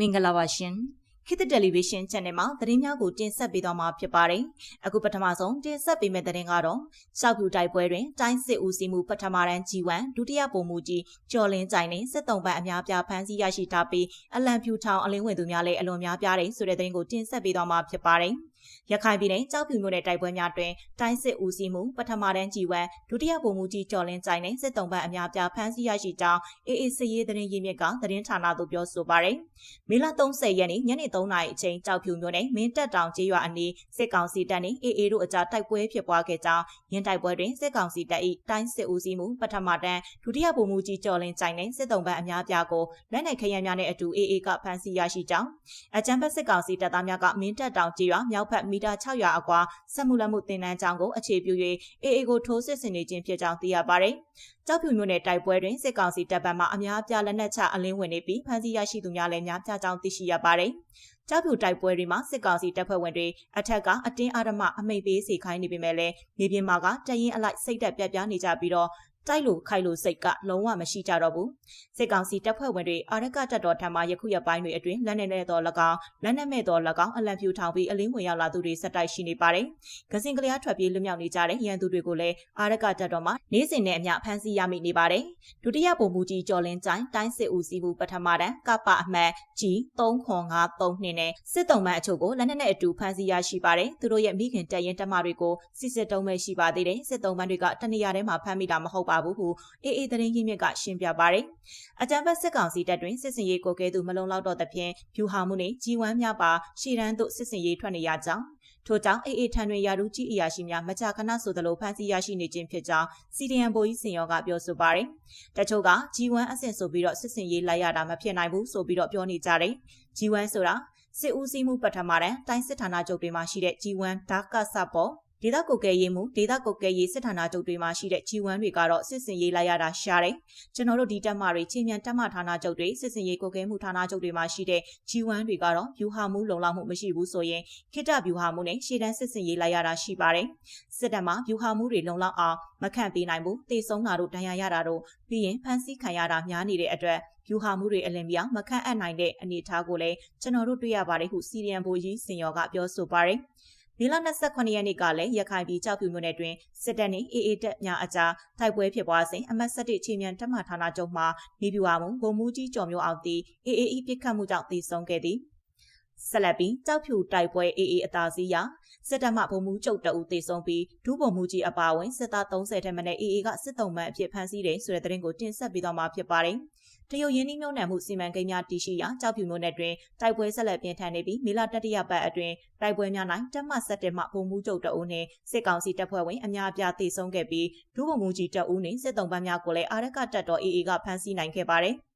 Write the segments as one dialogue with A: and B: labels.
A: မင်္ဂလာပါရှင်ခေတ်တယ်လီဗီရှင်း channel မှာသတင်းများကိုတင်ဆက်ပေးသွားမှာဖြစ်ပါတယ်အခုပထမဆုံးတင်ဆက်ပေးမယ့်သတင်းကတော့ရှောက်ပြူတိုက်ပွဲတွင်တိုင်းစစ်ဦးစီးမှုပထမတန်း G1 ဒုတိယပုံမှုကြီးကျော်လင်းကြိုင်နဲ့စစ်တုံးပန်းအများပြားဖမ်းဆီးရရှိထားပြီးအလံဖြူထောင်အလင်းဝင်သူများလည်းအလွန်များပြားတယ်ဆိုတဲ့သတင်းကိုတင်ဆက်ပေးသွားမှာဖြစ်ပါတယ် ရခိုင်ပြည်နယ်ကြောက်ဖြူမြို့နယ်တိုက်ပွဲများတွင်တိုင်းစစ်ဦးစီးမှုပထမတန်းကြီးဝမ်ဒုတိယဗိုလ်မှူးကြီးကျော်လင်းကြိုင်နဲ့စစ်တုံးပန်းအများပြားဖမ်းဆီးရရှိကြောင်းအေအေစစ်ရေးသတင်းရင်းမြစ်ကသတင်းဌာနသို့ပြောဆိုပါရယ်မေလ30ရက်နေ့ညနေ3နာရီအချိန်ကြောက်ဖြူမြို့နယ်မင်းတက်တောင်ကျေးရွာအနီးစစ်ကောင်စီတပ်နှင့်အေအေတို့အကြားတိုက်ပွဲဖြစ်ပွားခဲ့ကြောင်းရင်းတိုက်ပွဲတွင်စစ်ကောင်စီတပ်၏တိုင်းစစ်ဦးစီးမှုပထမတန်းဒုတိယဗိုလ်မှူးကြီးကျော်လင်းကြိုင်နဲ့စစ်တုံးပန်းအများပြားကိုလက်နက်ခဲယမ်းများနဲ့အတူအေအေကဖမ်းဆီးရရှိကြောင်းအကြံဖက်စစ်ကောင်စီတပ်သားများကမင်းတက်တောင်ကျေးရွာမြောက်ဖက်မီတာ600အကွာဆက်မှုလက်မှုတင်နန်းကြောင်းကိုအခြေပြု၍အေအေကိုထိုးစစ်ဆင်နေခြင်းဖြစ်ကြောင်းသိရပါတယ်။ကြောက်ဖြူမြို့နယ်တိုက်ပွဲတွင်စစ်ကောင်စီတပ်ဘက်မှအများအပြားလက်နက်ချအလင်းဝင်နေပြီးဖမ်းဆီးရရှိသူများလည်းများပြားကြောင်းသိရှိရပါတယ်။ကြောက်ဖြူတိုက်ပွဲတွေမှာစစ်ကောင်စီတပ်ဖွဲ့ဝင်တွေအထက်ကအတင်းအဓမ္မအမိတ်ပေးစေခိုင်းနေပေမဲ့လည်းမြေပြင်မှာကတရင်အလိုက်စိတ်သက်ပြပြနေကြပြီးတော့ တိုက်လို့ခိုက်လို့စိတ်ကလုံးဝမရှိကြတော့ဘူးစစ်ကောင်စီတပ်ဖွဲ့ဝင်တွေအာရကတပ်တော်ထံမှယခုရက်ပိုင်းတွေအတွင်းလက်နက်နဲ့တော်၎င်းလက်နက်မဲ့တော်၎င်းအလံဖြူထောင်ပြီးအလင်းဝင်ရောက်လာသူတွေဆက်တိုက်ရှိနေပါတယ်။ကစင်ကလျားထွက်ပြေးလွတ်မြောက်နေကြတဲ့ရန်သူတွေကိုလည်းအာရကတပ်တော်မှနေ့စဉ်နဲ့အမျှဖမ်းဆီးရမိနေပါတယ်။ဒုတိယဗိုလ်မှူးကြီးကျော်လင်းကျိုင်းတိုင်းစစ်ဦးစီးမှုပထမတန်းကပအမှတ် G3952 နဲ့စစ်တုံးမှန်အချို့ကိုလက်နက်နဲ့အတူဖမ်းဆီးရရှိပါတယ်။သူတို့ရဲ့မိခင်တပ်ရင်တပ်မတွေကိုစစ်စစ်တုံးမဲ့ရှိပါသေးတယ်။စစ်တုံးမှန်တွေကတနေရာထဲမှာဖမ်းမိတာမဟုတ်ပါဘူးဟုအေအေသတင်းရင်းမြစ်ကရှင်းပြပါတယ်။အကြံဖက်စစ်ကောင်စီတပ်တွင်စစ်စင်ရေးကိုကဲသူမလုံလောက်တော့သဖြင့်ဖြူဟာမှုနှင့်ကြီးဝမ်းများပါရှေ့တန်းသို့စစ်စင်ရေးထွက်နေရကြောင်းထို့ကြောင့်အေအေထံတွင်ယာရုကြီးအရာရှိများမကြာခဏဆိုသလိုဖမ်းဆီးရရှိနေခြင်းဖြစ်ကြောင်းစီဒီအန်ဘိုကြီးစင်ရောကပြောဆိုပါတယ်။တချို့က G1 အဆင့်ဆိုပြီးတော့စစ်စင်ရေးလိုက်ရတာမဖြစ်နိုင်ဘူးဆိုပြီးတော့ပြောနေကြတယ်။ G1 ဆိုတာစစ်ဦးစီးမှုပထမတန်းတိုင်းစစ်ဌာနချုပ်တွေမှာရှိတဲ့ G1 ဒါကဆပ်ပေါ် ဒေသကုတ်ကဲရေးမှုဒေသကုတ်ကဲရေးစစ်ဌာနချုပ်တွေမှာရှိတဲ့ G1 တွေကတော့စစ်စင်ရေးလိုက်ရတာရှားတယ်။ကျွန်တော်တို့ဒီတက်မတွေချင်းမြန်တက်မဌာနချုပ်တွေစစ်စင်ရေးကုတ်ကဲမှုဌာနချုပ်တွေမှာရှိတဲ့ G1 တွေကတော့ဗျူဟာမှုလုံလောက်မှုမရှိဘူးဆိုရင်ခိတဗျူဟာမှုနဲ့ရှေ့တန်းစစ်စင်ရေးလိုက်ရတာရှိပါတယ်။စစ်တပ်မှာဗျူဟာမှုတွေလုံလောက်အောင်မခန့်ပေးနိုင်ဘူးတေဆုံးတာတို့ဒဏ်ရာရတာတို့ပြီးရင်ဖမ်းဆီးခံရတာများနေတဲ့အတွက်ဗျူဟာမှုတွေအလင်းပြောင်းမခန့်အပ်နိုင်တဲ့အနေအထားကိုလည်းကျွန်တော်တို့တွေ့ရပါတယ်ဟုစီရီယံဘိုကြီးစင်ရောကပြောဆိုပါတယ်။ မေလ28ရက်နေ့ကလည်းရခိုင်ပြည်ကြောက်ဖြူမြို့နယ်တွင်စစ်တပ်နှင့် AA တပ်များအကြားတိုက်ပွဲဖြစ်ပွားစဉ်အမတ်7ချင်းမြန်တပ်မဌာနချုပ်မှနေပြူအောင်ဗိုလ်မှူးကြီးကျော်မျိုးအောင်သည် AA ပြစ်ခတ်မှုကြောင့်တည်ဆုံခဲ့သည် ဆက်လက်ပြီးကြောက်ဖြူတိုက်ပွဲ AA အသာစီးရာစစ်တပ်မှဗိုလ်မှူးချုပ်တအူတည်ဆုံပြီးဒုဗိုလ်မှူးကြီးအပါအဝင်စစ်သား30ထက်မနည်း AA ကစစ်တုံးမှန်အဖြစ်ဖမ်းဆီးတယ်ဆိုတဲ့သတင်းကိုတင်ဆက်ပေးသွားမှာဖြစ်ပါတယ်။တရုတ်ရင်းနှီးမြှုပ်နှံမှုစီမံကိန်းများတည်ရှိရာကြောက်ဖြူမြို့နယ်တွင်တိုက်ပွဲဆက်လက်ပြင်းထန်နေပြီးမေလတတိယပတ်အတွင်းတိုက်ပွဲများ၌တပ်မဆက်တင်မှဗိုလ်မှူးချုပ်တအုပ်နှင့်စစ်ကောင်စီတပ်ဖွဲ့ဝင်အများအပြားသေဆုံးခဲ့ပြီးဒုဗိုလ်မှူးကြီးတအုပ်နှင့်စစ်တုံးပန်းများကိုလည်းအာရကတပ်တော် AA ကဖမ်းဆီးနိုင်ခဲ့ပါတယ်။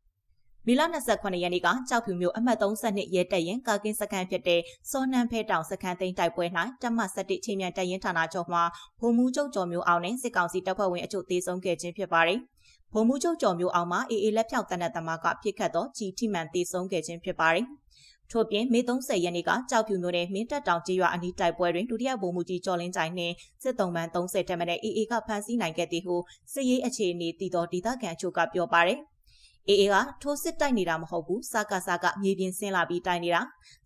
A: မီလ28ရက်နေ့ကကြောက်ဖြူမြို့အမှတ်32ရဲတပ်ရင်ကာကင်းစခန်းဖြစ်တဲ့စောနန်းဖဲတောင်စခန်းသိမ်းတိုက်ပွဲ၌တပ်မ17ချင်းမြန်တပ်ရင်ဌာနချုပ်မှဗိုလ်မှူးချုပ်ကျော်မျိုးအောင်နဲ့စစ်ကောင်စီတပ်ဖွဲ့ဝင်အချို့သေဆုံးခဲ့ခြင်းဖြစ်ပါတယ်။ဗိုလ်မှူးချုပ်ကျော်မျိုးအောင်မှအေအေလက်ဖြောက်တနက်သမားကပြစ်ခတ်သောကြီးထိမှန်တည်ဆုံးခဲ့ခြင်းဖြစ်ပါတယ်။ထို့ပြင်မေ30ရက်နေ့ကကြောက်ဖြူမြို့နယ်မင်းတပ်တောင်ကျေးရွာအနီးတိုက်ပွဲတွင်ဒုတိယဗိုလ်မှူးကြီးကျော်လင်းကြိုင်နှင့်စစ်တုံးပန်း30တက်မတဲ့အေအေကဖမ်းဆီးနိုင်ခဲ့သည်ဟုစစ်ရေးအခြေအနေတည်သောဒေသခံအချို့ကပြောပါတယ်။ အေအေကထိုးစစ်တိုက်နေတာမဟုတ်ဘူးစကားစကားမြေပြင်ဆင်းလာပြီးတိုက်နေတာ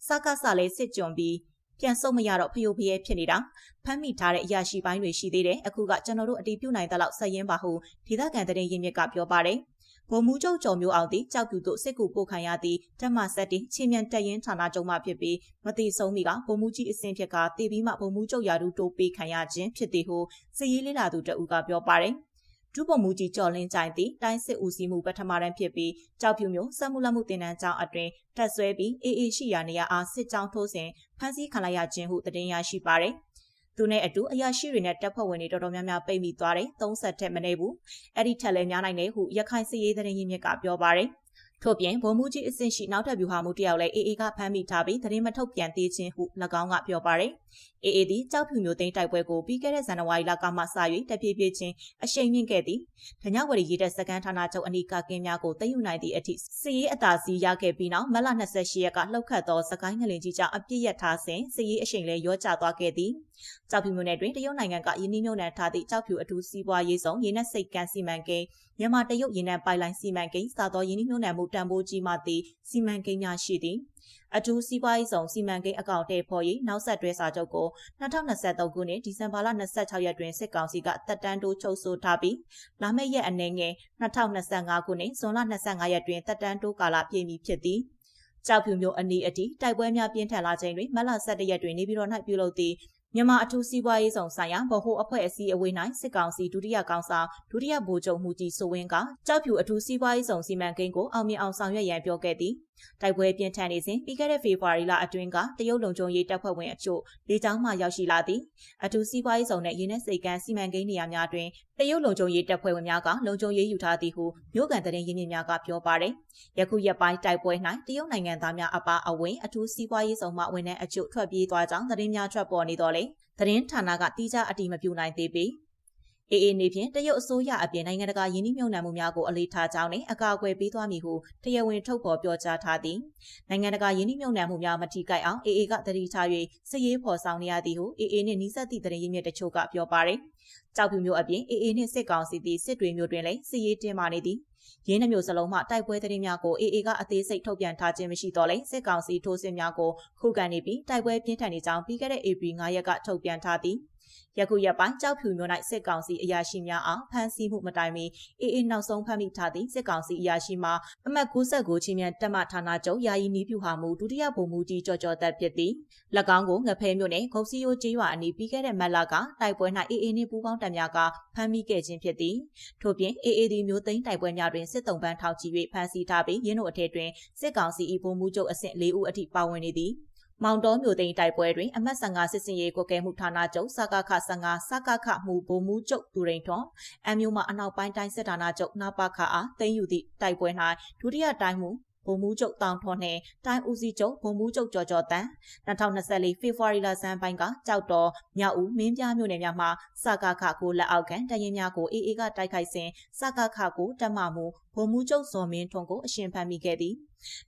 A: စကားစလည်းစစ်ကြုံပြီးပြန်ဆုတ်မရတော့ဖယိုဖယဲဖြစ်နေတာဖမ်းမိထားတဲ့အရာရှိပိုင်းတွေရှိသေးတယ်အခုကကျွန်တော်တို့အတီးပြုတ်နိုင်တဲ့လောက်ဆက်ရင်ပါဟုဒေသခံတဲ့ရင်မြစ်ကပြောပါတယ်ဗိုလ်မှူးချုပ်ကျော်မျိုးအောင်သည်ကြောက်ပြူသို့စစ်ကူပို့ခံရသည့်ဓမ္မဆက်တင်ချင်းမြန်တက်ရင်ဌာနချုပ်မှဖြစ်ပြီးမတိဆုံးမီကဗိုလ်မှူးကြီးအဆင့်ဖြစ်ကတည်ပြီးမှဗိုလ်မှူးချုပ်ရာထူးတိုးပေးခံရခြင်းဖြစ်သည်ဟုစစ်ရေးလေးလာသူတအူးကပြောပါတယ်။ ဒုဗိုလ်မှူးကြီးကျော်လင်းကြိုင်သည်တိုင်းစစ်ဦးစီးမှုပထမတန်းဖြစ်ပြီးကြောက်ဖြူမျိုးစက်မှုလက်မှုတင်နန်းကျောင်းအတွင်တက်ဆွဲပြီးအေးအေးရှိရာနေရာအားစစ်ကြောင်းထိုးစဉ်ဖမ်းဆီးခံလိုက်ရခြင်းဟုသတင်းရရှိပါရယ်သူနဲ့အတူအရာရှိတွေနဲ့တပ်ဖွဲ့ဝင်တွေတော်တော်များများပိတ်မိသွားတယ်30ထက်မနည်းဘူးအဲ့ဒီထက်လည်းများနိုင်တယ်ဟုရခိုင်စစ်ရေးသတင်းရင်းမြစ်ကပြောပါရယ် ထို့ပြင်ဗိုလ်မှူးကြီးအဆင့်ရှိနောက်ထပ်ဗျူဟာမှုတယောက်လည်းအေအေကဖမ်းမိထားပြီးသတင်းမထုတ်ပြန်သေးခြင်းဟု၎င်းကပြောပါရယ်အေအေသည်ကြောက်ဖြူမျိုးသိန်းတိုက်ပွဲကိုပြီးခဲ့တဲ့ဇန်နဝါရီလကမှစ၍တပြေးပြေးချင်းအရှိန်မြင့်ခဲ့သည်။ဓညဝရီရေးတဲ့စကန်ဌာနချုပ်အနီးကကင်းများကိုသိမ်းယူနိုင်သည့်အထိစစ်ရေးအသာစီးရခဲ့ပြီးနောက်မလ28ရက်ကလှုပ်ခတ်သောစကိုင်းငလင်ကြီးကြောင့်အပြစ်ရထားစဉ်စစ်ရေးအရှိန်လည်းရောကျသွားခဲ့သည်။ကြောက်ဖြူမျိုးနယ်တွင်တရုတ်နိုင်ငံကယင်းနှိမ့်ညွန့်နှံထားသည့်ကြောက်ဖြူအထူးစီးပွားရေးဆောင်ရင်းနှက်စိတ်ကန်းစီမံကိန်းမြန်မာတရုတ်ရင်းနှံပိုင်လိုင်းစီမံကိန်းစသောယင်းနှိမ့်ညွန့်နှံမှုတန်ဖိုးကြီးမှသည်စီမံကိန်းများရှိသည်အထူးစီးပွားရေးဆောင်စီမံကိန်းအကောင့်ထဲပေါ်ရေးနောက်ဆက်တွဲစာချုပ်ကို2023ခုနှစ်ဒီဇင်ဘာလ26ရက်တွင်စစ်ကောင်စီကတက်တန်းတိုးချုပ်ဆိုထားပြီးလာမယ့်ရက်အနည်းငယ်2025ခုနှစ်ဇွန်လ25ရက်တွင်တက်တန်းတိုးကာလပြည့်မီဖြစ်သည်ကြောက်ဖြူမျိုးအနီးအတီတိုက်ပွဲများပြင်းထန်လာချိန်တွင်မလ17ရက်တွင်နေပြည်တော်၌ပြုလုပ်သည့် မြန်မာအထူးစီးပွားရေးဆောင်ဆိုင်ရာဗဟိုအဖွဲ့အစည်းအဝေး၌စစ်ကောင်စီဒုတိယကောင်ဆောင်ဒုတိယဗိုလ်ချုပ်မှုကြီးစိုးဝင်းကကြောက်ဖြူအထူးစီးပွားရေးဆောင်စီမံကိန်းကိုအောင်မြင်အောင်ဆောင်ရွက်ရန်ပြောခဲ့သည်တိုက်ပွဲပြင်းထန်နေစဉ်ပြီးခဲ့တဲ့ဖေဖော်ဝါရီလအတွင်းကတရုတ်လုံခြုံရေးတပ်ဖွဲ့ဝင်အချို့လေကြောင်းမှရောက်ရှိလာသည်အထူးစီးပွားရေးဆောင်တဲ့ရင်းနှက်စိတ်ကမ်းစီမံကိန်းနေရာများတွင်တရုတ်လုံခြုံရေးတပ်ဖွဲ့ဝင်များကလုံခြုံရေးယူထားသည်ဟုမြို့ကန်တရင်ရင်းမြစ်များကပြောပါတယ်ယခုရက်ပိုင်းတိုက်ပွဲ၌တရုတ်နိုင်ငံသားများအပါအဝင်အထူးစီးပွားရေးဆောင်မှဝန်ထမ်းအချို့ထွက်ပြေးသွားကြောင်းသတင်းများထွက်ပေါ်နေတော့လေသတင်းဌာနကတိကျအတိမပြုနိုင်သေးပေ အေအေနေဖြင့်တရုတ်အစိုးရအပြင်နိုင်ငံတကာယင်းနှိမ့်မြုံနှံမှုများကိုအလေးထားကြောင်းနဲ့အကာအကွယ်ပေးသွားမည်ဟုတရားဝင်ထုတ်ဖော်ပြောကြားထားသည်နိုင်ငံတကာယင်းနှိမ့်မြုံနှံမှုများမထိခိုက်အောင်အေအေကတတိထား၍စစ်ရေးဖော်ဆောင်နေရသည်ဟုအေအေနှင့်နီးစပ်သည့်တရင်ရင်းမြစ်တချို့ကပြောပါရယ်ကြောက်ဖြူမျိုးအပြင်အေအေနှင့်စစ်ကောင်စီသည်စစ်တွေမျိုးတွင်လည်းစစ်ရေးတင်းမာနေသည်ရင်းနှမျိုးစလုံးမှတိုက်ပွဲသတင်းများကိုအေအေကအသေးစိတ်ထုတ်ပြန်ထားခြင်းမရှိတော့လဲစစ်ကောင်စီထိုးစစ်များကိုခုခံနေပြီးတိုက်ပွဲပြင်းထန်နေကြောင်းပြီးခဲ့တဲ့ဧပြီ9ရက်ကထုတ်ပြန်ထားသည် ယခုရက်ပိုင်းကြောက်ဖြူမျိုး၌စစ်ကောင်စီအရာရှိများအားဖမ်းဆီးမှုမတိုင်မီအေအေနောက်ဆုံးဖမ်းမိထားသည့်စစ်ကောင်စီအရာရှိမှအမှတ်69ချင်းမြန်တက်မဌာနချုပ်ယာယီနီးပြူဟာမှုဒုတိယဗိုလ်မှူးကြီးကျော်ကျော်သက်ဖြစ်သည်၎င်းကိုငဖဲမျိုးနဲ့ဂုတ်စီယိုကျေးရွာအနီးပြီးခဲ့တဲ့မတ်လကတိုက်ပွဲ၌အေအေနှင့်ပူးပေါင်းတပ်များကဖမ်းမိခဲ့ခြင်းဖြစ်သည်ထို့ပြင်အေအေဒီမျိုးသိန်းတိုက်ပွဲများတွင်စစ်တုံးပန်းထောက်ချီ၍ဖမ်းဆီးထားပြီးရင်းတို့အထက်တွင်စစ်ကောင်စီ၏ဗိုလ်မှူးချုပ်အဆင့်၄ဦးအထိပါဝင်နေသည် မောင်တော်မျိုးသိန်းတိုက်ပွဲတွင်အမတ်15စစ်စင်ရေးကွက်ကဲမှုဌာနချုပ်စကခ15စကခမှုဗိုလ်မှူးချုပ်သူရိန်ထွန်းအမျိုးမှအနောက်ပိုင်းတိုင်းစစ်ဌာနချုပ်နာပခအားသိမ်းယူသည့်တိုက်ပွဲ၌ဒုတိယတိုင်းမှုဗိုလ်မှူးချုပ်တောင်ထွန်းနှင့်တိုင်းဦးစီးချုပ်ဗိုလ်မှူးချုပ်ကျော်ကျော်တန်း2024ဖေဖော်ဝါရီလဆန်းပိုင်းကကြောက်တော်မြောက်ဦးမင်းပြမြို့နယ်များမှာစကခကိုလက်အောက်ခံတရင်များကိုအေအေကတိုက်ခိုက်စဉ်စကခကိုတမမှု ဗိုလ်မှူးချုပ်ဇော်မင်းထွန်းကိုအရှင်ဖမ်းမိခဲ့သည်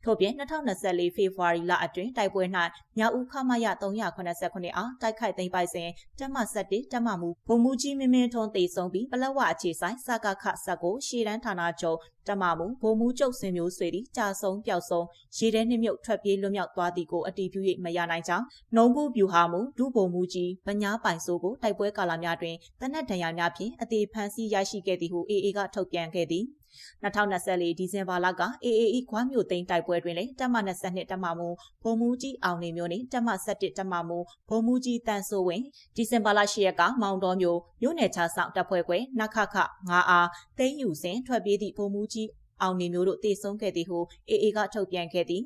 A: ထို့ပြင်2024ဖေဖော်ဝါရီလအတွင်းတိုက်ပွဲ၌မြောက်ဦးခမရ389အားတိုက်ခိုက်သိမ်းပိုက်စဉ်တက်မ7တက်မမူဗိုလ်မှူးကြီးမင်းမင်းထွန်းတေဆုံးပြီးပလက်ဝအခြေဆိုင်စကခ19ရှေ့တန်းဌာနချုပ်တက်မမူဗိုလ်မှူးချုပ်စင်မျိုးဆွေသည်ကြာဆုံးပျောက်ဆုံးရေထဲနှိမ့်မြုပ်ထွက်ပြေးလွတ်မြောက်သွားသည်ကိုအတည်ပြု၍မရနိုင်ကြောင်းနှုံးဘူးပြူဟာမူဒုဗိုလ်မှူးကြီးဗညာပိုင်စိုးကိုတိုက်ပွဲကာလများတွင်တနက်ဒဏ်ရာများဖြင့်အသေးဖမ်းဆီးရရှိခဲ့သည်ဟုအေအေကထုတ်ပြန်ခဲ့သည် 2024ဒီဇင်ဘာလက AAE ခွမ်းမြို့သိမ်းတိုက်ပွဲတွင်လည်းတပ်မ22တပ်မမှုဗိုလ်မှူးကြီးအောင်နေမျိုးနှင့်တပ်မ17တပ်မမှုဗိုလ်မှူးကြီးတန်ဆိုးဝင်ဒီဇင်ဘာလ10ရက်ကမောင်တော်မျိုးမြို့နယ်ခြားဆောင်တပ်ဖွဲ့ခွဲနခခ9အားသိမ်းယူစဉ်ထွက်ပြေးသည့်ဗိုလ်မှူးကြီးအောင်နေမျိုးတို့တေဆုံးခဲ့သည်ဟု AA ကထုတ်ပြန်ခဲ့သည်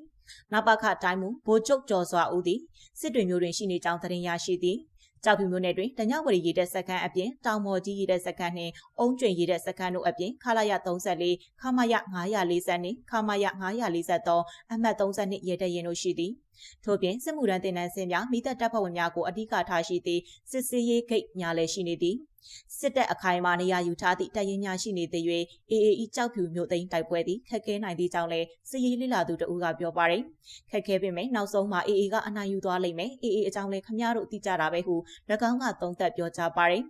A: နပခတိုင်းမူဗိုလ်ချုပ်ကျော်စွာဦးသည်စစ်တွေမျိုးတွင်ရှိနေကြောင်းသတင်းရရှိသည် ကြောက်ဖြူမြို့နယ်တွင်တညဝရီရေတပ်စခန်းအပြင်တောင်မော်ကြီးရေတပ်စခန်းနှင့်အုံးကျွင်ရေတပ်စခန်းတို့အပြင်ခလာရ34ခမရ940နှင့်ခမရ943အမှတ်32ရေတပ်ရင်တို့ရှိသည် ထို့ပြင်စစ်မှုထမ်းတင်နန်းစင်များမိသက်တပ်ဖွဲ့ဝင်များကိုအဓိကထားရှိသည့်စစ်စေးရေးဂိတ်များလည်းရှိနေသည်စစ်တပ်အခိုင်အမာနေရာယူထားသည့်တပ်ရင်းများရှိနေသေး၍အေအေအီကြောက်ဖြူမြို့သိမ်းတိုက်ပွဲသည်ခက်ခဲနိုင်သည့်ကြောင့်လည်းစစ်ရေးလိလာသူတဦးကပြောပါရယ်ခက်ခဲပေမဲ့နောက်ဆုံးမှာအေအေကအနိုင်ယူသွားလိမ့်မယ်အေအေအကြောင်းလည်းခမရတို့သိကြတာပဲဟု၎င်းကသုံးသပ်ပြောကြားပါရယ်